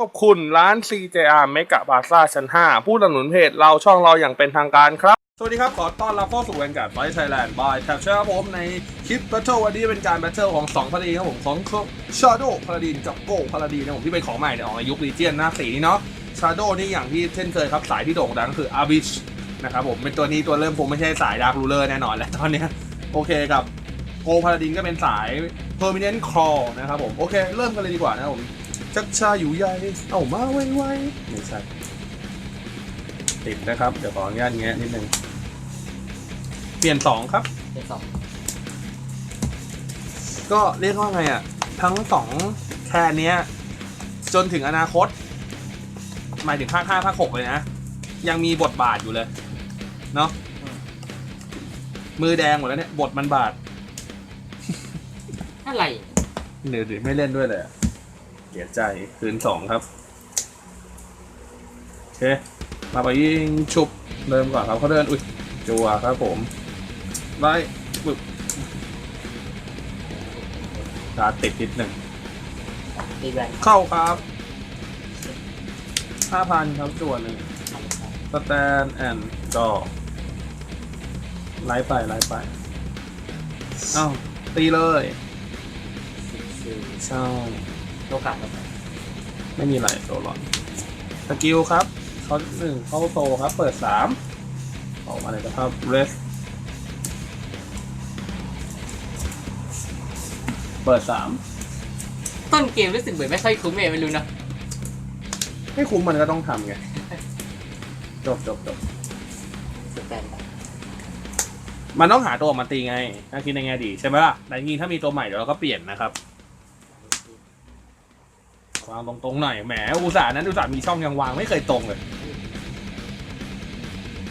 ขอบคุณร้าน CJR เมกะบาซ่าชั้น 5 ผู้สนับสนุนเพจเราช่องเราอย่างเป็นทางการครับ สวัสดีครับ ขอต้อนรับเข้าสู่การการไฟไทยแลนด์บายแท็บเชอร์ผมในคลิปแบทเทิลวันนี้เป็นการแบทเทิลของ2พาราดีครับผมของชาโดพาราดีนกับโกพาราดีนนะผมที่เป็นของใหม่เนี่ยออกในยุครีเจียนหน้าสีนี้เนาะชาโดนี่อย่างที่เช่นเคยครับสายที่โด่งดังคืออาบิชนะครับผมเป็นตัวนี้ตัวเริ่มคงไม่ใช่สายดาร์ครูเลอร์แน่นอนแล้วตอนนี้โอเคกับโกพาราดีนก็เป็นสาย Permanent Crawl นะครับผมโอเค เริ่มกันเลยดีกว่านะครับผม ชักชาอยู่ใหญ่เอามาไวไวๆไม่ใช่ติดนะครับ เดี๋ยวขออนุญาตแงะนิดนึง เปลี่ยนสองครับ เป็นสองก็เรียกว่าไงอะ ทั้งสองแค่เนี้ย จนถึงอนาคต หมายถึงภาคห้าภาคหกเลยนะ ยังมีบทบาทอยู่เลย เนาะมือแดงหมดแล้วเนี่ย บทมันบาดอะไร เดี๋ยวดิไม่เล่นด้วยเลยอะ เสียใจคืนสองครับ โอเค มาไปยิงชุบเริ่มก่อนครับเขาเดิน อุ้ย จัวครับผม ไล่บึกตาติดนิดหนึ่ง ตีแบนเข้าครับห้าพันครับจัวหนึ่งสแตนแอนด์ดอไล่ไปไล่ไป เอ้า ตีเลยสี่ใช่ โลกาโลกาไม่มีอะไรโซลอนสกิลครับเขาหนึ่งเข้าโตครับ เปิดสามออกมาเลยนะครับเรสเปิดสามต้นเกมรู้สึกเหมือนไม่ค่อยคุ้มเองไม่รู้นะไม่คุ้มมันก็ต้องทำไง จบจบจบสแตนไปมันต้องหาตัวออกมาตีไงถ้าคิดในแง่ดีใช่ไหมล่ะแต่จริงๆถ้ามีตัวใหม่เดี๋ยวเราก็เปลี่ยนนะครับ วางตรงๆหน่อยแหมอุตส่าห์นั้นอุตส่าห์มีช่องยังวางไม่เคยตรงเลย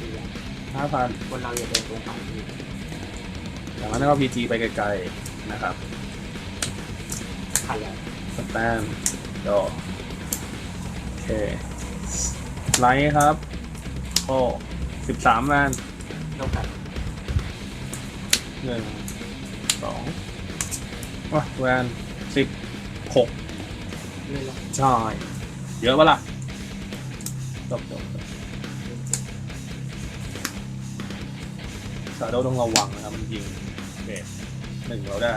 ตีแบนห้าพันคนเราอย่าเดินตรงไปที่อย่างนั้นก็พีจีไปไกลๆนะครับผ่านแล้วสแตนดอโอเคไลท์ครับโอ้สิบสามแวนโลกาหนึ่งสองว้าแวนสิบหก เลื่อนลงใช่เยอะปะล่ะจบจบจบสาโดต้องระวังนะครับ มันยิงเบสหนึ่งเราได้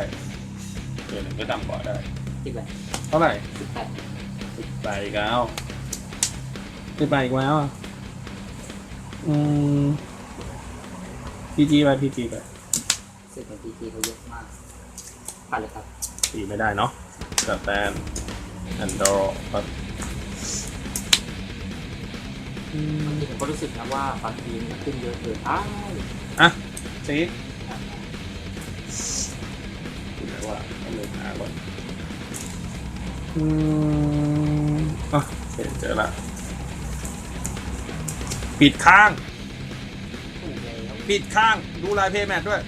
เบสหนึ่งก็ต่ำกว่าได้ตีแบนเท่าไหร่สิบแปดสิบแปดอีกแล้วสิบแปดอีกแล้วอะอืมพีจีไปพีจีไปสิบนาทีทีเขาเยอะมากผ่านเลยครับตีไม่ได้เนาะสแตนแอันดอร์ครับอืบางทีผมก็รู้สึกนะว่าบางทีมันขึ้นเยอะเกินอ้าวอะซีดูไหนว่าต้องเลยหาก่อนอืมอะโอเคเจอละปิดข้าง ถูกแล้วปิดข้างดูลายเพย์แมทด้วย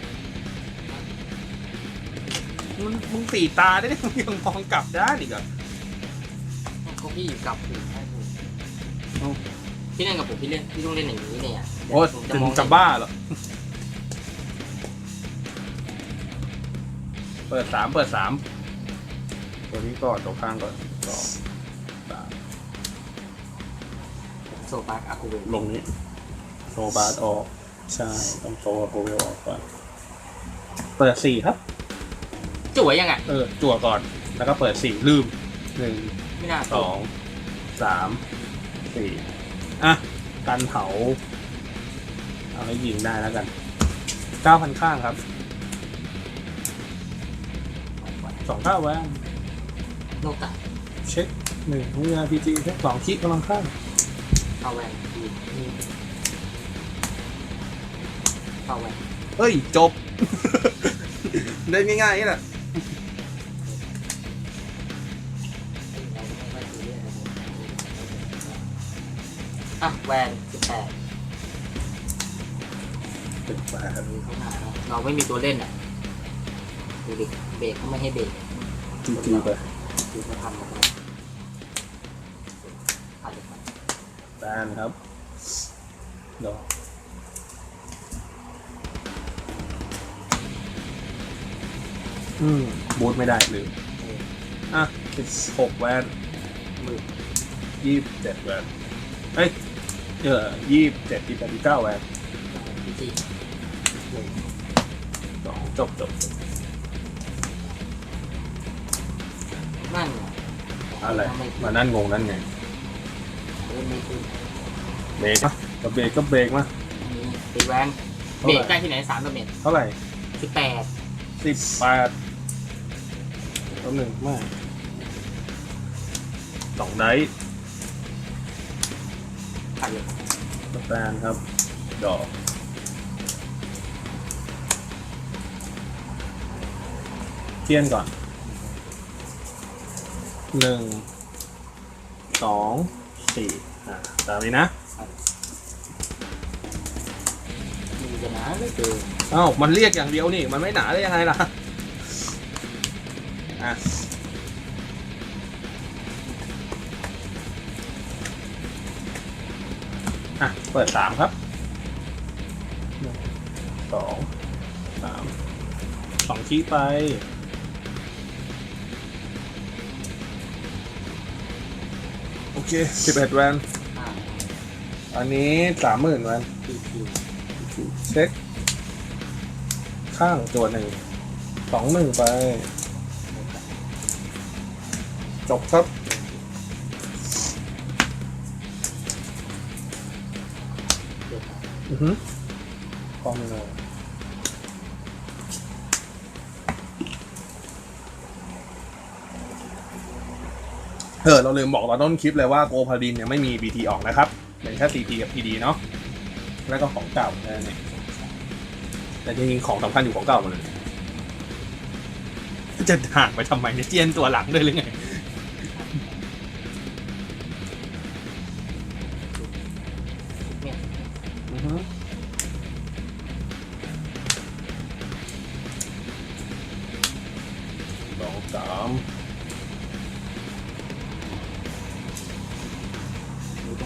มึงมึงสีตาได้เนี่ยมึงยังมองกลับได้านอีกเหรอเขา พี่อยู่กับผมให้ผมเอ้าพี่เล่นกับผมพี่เล่นพี่ต้องเล่นอย่างนี้เนี่ยโอ้ยผมถึงมองจะบ้าเหรอ เปิดสามเปิดสามตัวนี้ก่อนตัวข้างก่อนสองสามโซบาร์อากูเวลงนี้โซบาร์ออก ใช่ต้องโซโกเวลออกก่อน เปิดสี่ครับ จั่วยังไงเออจั่วก่อน แล้วก็เปิดสี่ลืมหนึ่ง ไม่น่าสองสามสี่อะ กันเผาเอาให้ยิงได้แล้วกันเก้าพันข้างครับสองเก้าแวนโลกาเช็คหนึ่งวินาทีจีเช็คสองคิกำลังข้างเข้าแวนดีเข้าแวนเฮ้ย จบเล่นง่ายๆนี่แหละ อะแวนสิบแปดเป็นแปดมีเข้ามาแล้วเราไม่มีตัวเล่นอะดูดิเบรกเขาไม่ให้เบรกจีจีไปดูเขาทำมาแล้วผ่านเลยครับแบนครับดอกอืมบูทไม่ได้ลืมอะสิบหกแวนมือยี่สิบเจ็ดแวน เอ้ยเออยี่สิบเจ็ดยี่สิบแปดยี่สิบเก้าแวนพีจีหนึ่งสองจบจบจบนั่นไงอะไรทำไมมานั่นงงนั่นไงเล่นไม่ขึ้นเบรกอะก็เบรกก็เบรกมา อันนี้ตีแวนเท่าเบไหรร่กได้ที่ไหนสามดาเมจเท่าไหร่สิบแปดสิบแปดตัวหนึ่งไม่สองไดส์ผ่านเลย สแตนครับ ดอก เทียนก่อน หนึ่ง สอง สี่อ่าตามนี้นะมีจะหนาเหลยเกินเอ้ามันเรียกอย่างเดียวนี่ มันไม่หนาได้ยังไงล่ะ อะ เปิดสามครับหนึ่งสองสามสองชี้ไปโอเคสิบเอ็ดแวนอันนี้สามหมื่นแวนเช็ค ข้างตัวหนึ่งสองหนึ่งไป จบครับ อมโนเออเราลืมบอกตอนต้นคลิปเลยว่าโกพาดินเนี่ยไม่มี BT ออกนะครับเป็นแค่ CP กับ PD เนาะแล้วก็ของเก่าแค่นั้นเองแต่จริงๆของสำคัญอยู่ของเก่าหมดเลย จะห่างไปทำไมเนี่ยเจียนตัวหลังด้วยหรือไง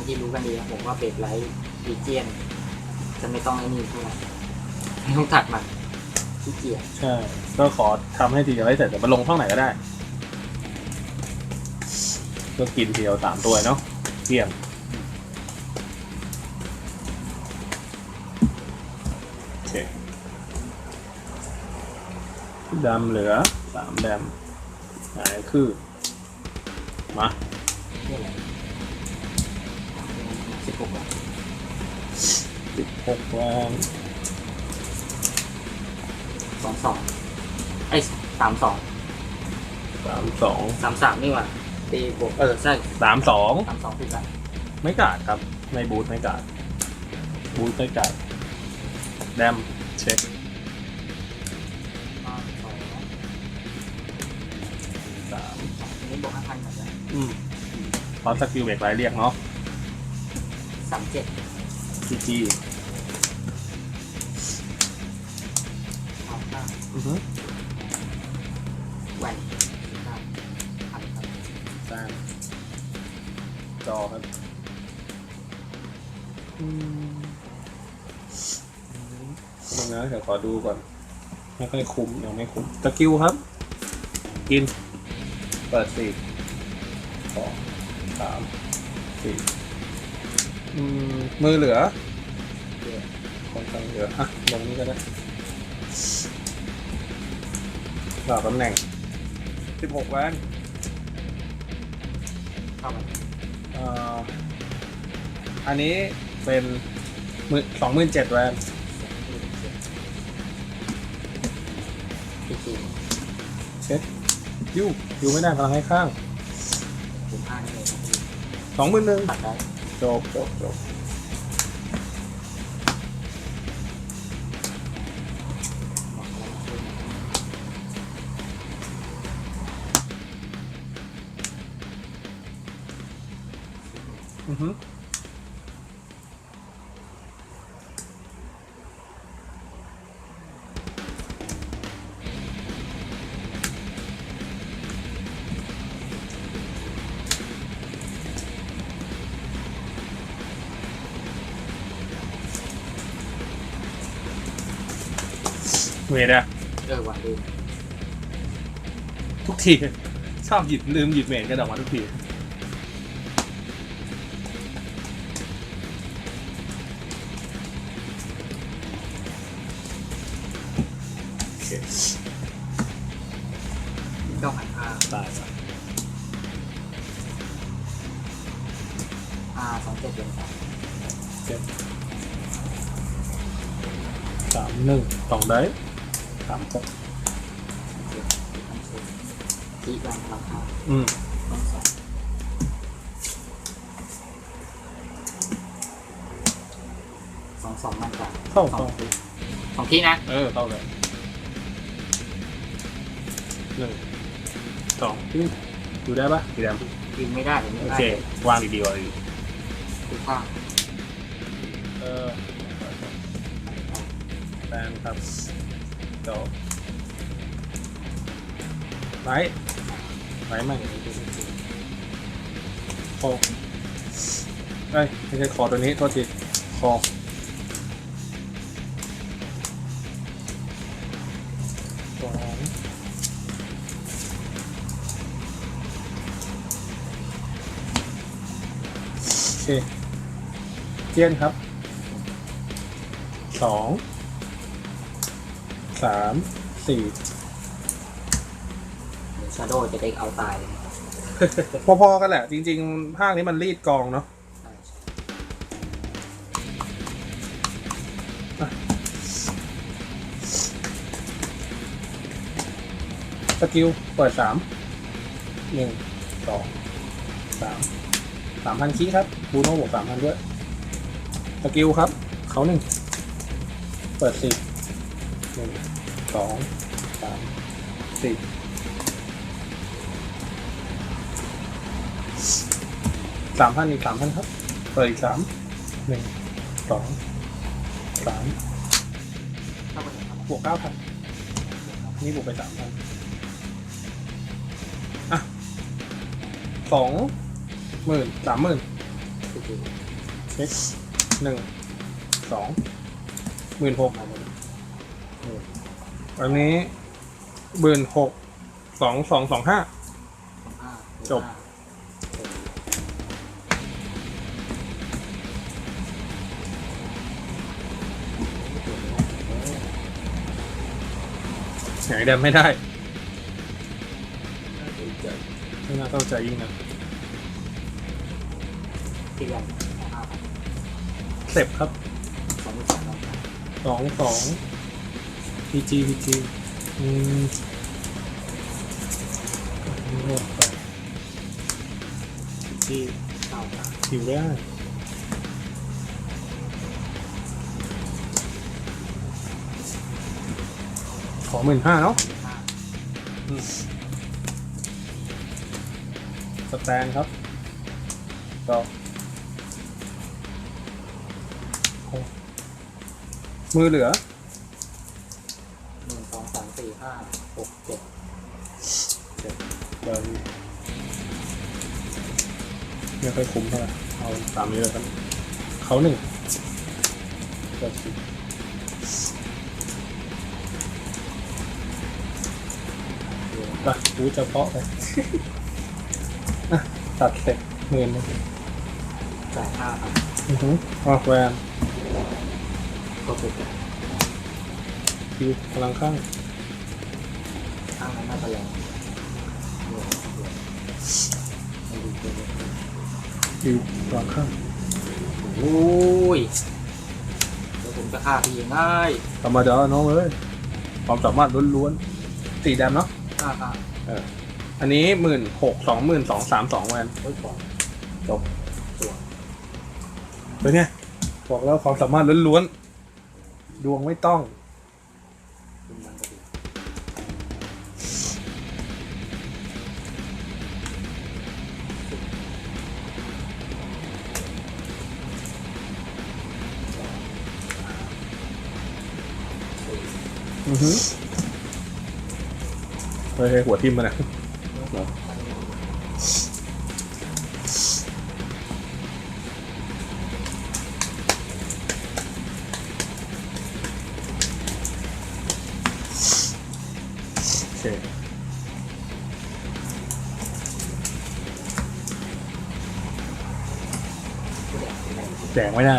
ที่รู้กันดีนะผมว่าเบรกไลท์พีเจียน จะไม่ต้องไอ้นี่เท่าไหร่ไม่ต้องตัดมันขี้เกียจใช่ ก็ขอทำให้ทีเดียวให้เสร็จแต่มาลงช่องไหนก็ได้ ก็กินทีเดียวสามตัวเนาะเกี่ยงโอเคดำเหลือสามแดมหายคือ สิบหกอะสิบหกแรงสองสองไอ้สามสองสามสองสามสามนี่หว่าตีบวกเออใช่สามสองสามสองติดกันไม่กาดครับไม่บูทไม่กาดบูทไม่กาดแดมเช็คสองสองสามอันนี้บวกห้าพันเหมือนกันอืมพร้อมสกิลเบรกไลท์เรียกเนาะสามเจ็ดจีจีสามห้าอือฮึแหวนห้าพันครับสร้างจอครับอืมตรงนั้นเดี๋ยวขอดูก่อน ไม่ค่อยคุ้มยังไม่คุ้มสกิลครับ กิน เปิดสี่สองสามสี่ อืมมือเหลือเดี๋ยวค่อนข้างเยอะอะลงนี้ก็ได้หลอกตำแหน่ง16แวนเข้ามาเอ่ออันนี้เป็นมือสองหมื่นเจ็ดแวนพีจีเช็คยูยูไม่ได้พลังให้ข้างถึงห้านี่เลยสองหมื่นหนึ่งตัดได้ จบจบ เวทอะเออว่ะลืมทุกที ชอบหยิบลืมหยิบเมทกันออกมาทุกที โอเหันห้าตายซะอ่าสองจ็จ็สามหนึ่งสองได้ สามเจ็ดพันสี่ที่แบงค์ราคาอืมต้องสองสองสองมันกันเข้าสอเข้างทีสองทีนะเออเข้าเลยหนึ่งสองนี่ดูได้ปะสีแดงยิงไม่ได้ผมไม่โอได้เควางดีๆวางดีคือข้างเออแฟนครับ เดี๋ยวไลท์ไลท์ใหม่คอเอ้ยไม่ใช่คอตัวนี้ โทษทีคอสองโอเคเจียนครับสอง สามสี่ชาโดจะได้เอาตายเลยพอๆกันแหละ จริงๆ ภาคนี้มันรีดกองเนาะใช่ใช่สกิลเปิดสามหนึ่งสองสามสามพันคีครับบูโน่บวกสามพันด้วยสกิลครับ เขาหนึ่งเปิดสี่หนึ่ง สองสามสี่สามพันอีกสามพันครับเปิดอีกสามหนึ่งสองสามขั้วกเก้าพันนี่บวกไปสามพันอะสองหมื่นสามหมื่นคือคือเช็คหนึ่งสองหมื่นหกหมาเลย อันนี้หมื่นหกสองสองสองห้าสองห้าจบ ไหนเดิมไม่ได้ไม่น่าเข้าใจยิ่งนะที่ยังห้าพันเสร็จครับสองหมื่นสองพันสองสอง พีจีพีจีอืมโน่นไปพีจีเก้าพันอยู่ได้ขอหมื่นห้าเนาะสแตนครับก็โอ้มือเหลือ หนึ่งสองสามสี่ห้าหกเจ็ด เดินไม่ค่อยคุ้มเท่าไหร่เอาตามนี้เลยครับเขาหนึ่งเปิดสิไปกูจะเพาะไปอะตัดเสร็จเงินนะจ่ายห้าพันอือหือออกแวนก็เป็นคิวพลังข้างข้างนั้นน่าจะแรง ดูเป็นเลยคิวพลังข้างโอ้ยเดี๋ยวผมจะฆ่าพี่ง่ายธรรมดาน้องเอ้ยความสามารถล้วนๆสีแดำเนาะฆ่าฆ่าอันนี้หมื่นหกสองหมื่นสองสามสองแวนเฮ้ยก่อนจบตัวเป็นไงบอกแล้วความสามารถล้วนๆดวงไม่ต้อง อือฮึเฮ้ยหัวทิ่มมันอะโอเคแจงไม่ได้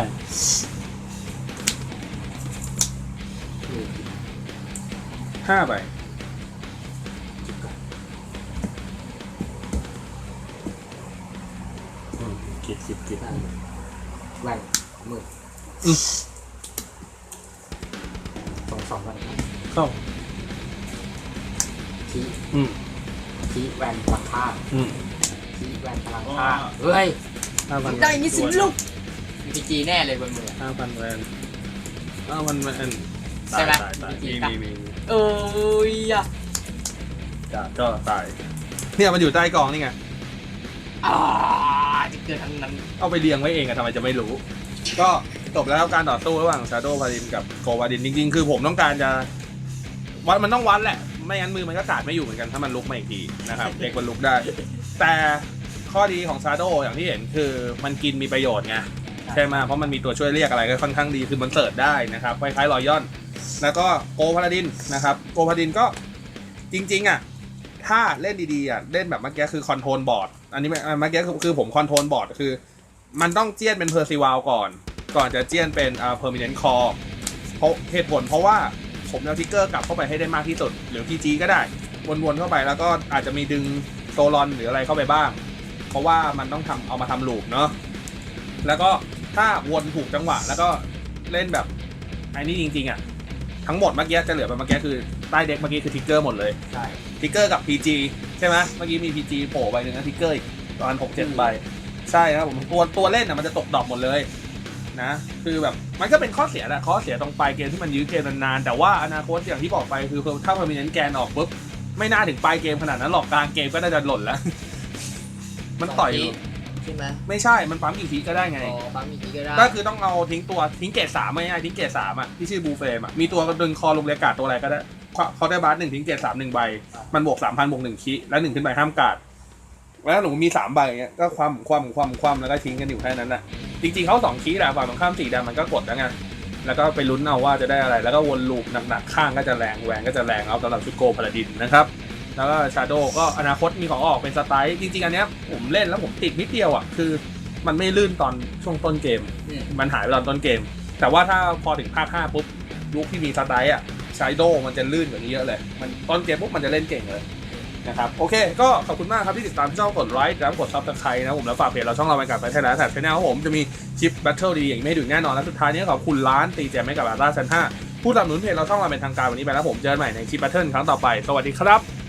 หห้าใบจิบก่อนอืมคิดคิดคิดได้แหวนหมื่นอืมสองสองวันเข้าทีอืมทีแวนพลังข้างอืมทีแวนพลังข้างเฮ้ยห้าพันได้นี่สิลูกมีจีแน่เลยบนมือห้าพันแวนห้าพันแวนใช่ไหมตายตายจริตายงๆมีมีมี เอ้ยอะจ้าก็ตายเนี่ยมันอยู่ใต้กองนี่ไง อ่าจะเกิดทั้งนั้นเอาไปเรียงไว้เองอะทำไมจะไม่รู้ ก็จบแล้วการต่อสู้ระหว่างชาโดว์พาดินกับโกวาดินจริงๆ คือผมต้องการจะวัดมันต้องวัดแหละ ไม่งั้นมือมันก็ขาดไม่อยู่เหมือนกันถ้ามันลุกมาอีกทีนะครับ เด็กมันลุกได้ แต่ข้อดีของชาโดว์อย่างที่เห็นคือมันกินมีประโยชน์ไงใช่ไหมเพราะมันมีตัวช่วยเรียกอะไรก็ค่อนข้างดีคือมันเสิร์ชได้นะครับคล้ายๆรอยย่อน แล้วก็โกพาราดินนะครับโกพาราดินก็จริงๆอะถ้าเล่นดีๆอะเล่นแบบเมื่อกี้คือคอนโทรลบอร์ดอันนี้เมื่อกี้คือผมคอนโทรลบอร์ดคือ มันต้องเจียนเป็นเพอร์ซิวาลก่อน ก่อนจะเจียนเป็นอ่าเพอร์มิเนนต์คอเพราะเหตุผลเพราะว่าผมเอาทิกเกอร์กลับเข้าไปให้ได้มากที่สุด หรือพีจีก็ได้ วนๆเข้าไปแล้วก็อาจจะมีดึงโซลอนหรืออะไรเข้าไปบ้าง เพราะว่ามันต้องทำเอามาทำลูปเนาะแล้วก็ถ้าวนถูกจังหวะ แล้วก็เล่นแบบไอ้นี่จริงๆอะ ทั้งหมดเมื่อกี้จะเหลือไปเมื่อกี้คือใต้เด็กเมื่อกี้คือทิกเกอร์หมดเลยใช่ทิกเกอร์กับ PG ใช่ไหมเมื่อกี้มี PG โผล่ไปหนึ่งนะทิกเกอร์อีกประมาณหกเจ็ดใบใช่ครับผมตัวตัวเล่นอะมันจะตกดอกหมดเลยนะคือแบบมันก็เป็นข้อเสียแหละข้อเสียตรงปลายเกมที่มันยื้อเกมนานๆแต่ว่าอนาคตอย่างที่บอกไปคือถ้าพอมีนั้นแกนออกปุ๊บไม่น่าถึงปลายเกมขนาดนั้นหรอกกลางเกมก็น่าจะหล่นแล้ว มันต่อยอยู่ใช่ไหมไม่ใช่ มันปั๊มกี่ทีก็ได้ไง อ๋อปั๊มอีกทีก็ได้ก็คือต้องเอาทิ้งตัวทิ้งเกรดสามไม่ง่ายทิ้งเกรดสามอะที่ชื่อบูเฟมอะมีตัวดึงคอลงเรียกการ์ดตัวอะไรก็ได้เขาได้บาสหนึ่งทิ้งเกรดสามหนึ่งใบ มันบวกสามพันบวกหนึ่งคิแล้วหนึ่งขึ้นไปห้ามการ์ดแล้วหนูมีสามใบอย่างเงี้ยก็ความความความความแล้วก็ทิ้งกันอยู่แค่นั้นแหละจริงๆเขาสองคีแหละฝั่งตรงข้ามสีแดงมันก็กดแล้วไงแล้วก็ไปลุ้นเอาว่าจะได้อะไร แล้วก็วนลูปหนักๆข้างก็จะแรงแหวนก็จะแรงเอาสำหรับชุดโกพาราดินนะครับ แล้วก็ชาโดก็อนาคตมีของออกเป็นสไตล์จริงๆ อันเนี้ยผมเล่นแล้วผมติดนิดเดียวอะคือมันไม่ลื่นตอนช่วงต้นเกม อืม มันหายไปตอนต้นเกม แต่ว่าถ้าพอถึงภาค5ปุ๊บยุคที่มีสไตล์อะชาโดมันจะลื่นกว่านี้เยอะเลย มันต้นเกมปุ๊บมันจะเล่นเก่งเลยนะครับโอเค ก็ขอบคุณมากครับที่ติดตามช่องกดไลค์แล้วกดซับสไครต์นะผมแล้วฝากเพจเราช่องเราไปกับไปไทยแลนด์แถบชแนลครับผมจะมีคลิปแบทเทิลดีๆอย่างไม่ดุแน่นอนและสุดท้ายนี้ขอบคุณร้านตีแจมให้กับอาร่าชั้น5ผู้สนับสนุนเพจเราช่องเราเป็นทางการวันนี้ไปแล้วผมเจอกันใหม่ในคลิปแบทเทิลครั้งต่อไปสวัสดีครับ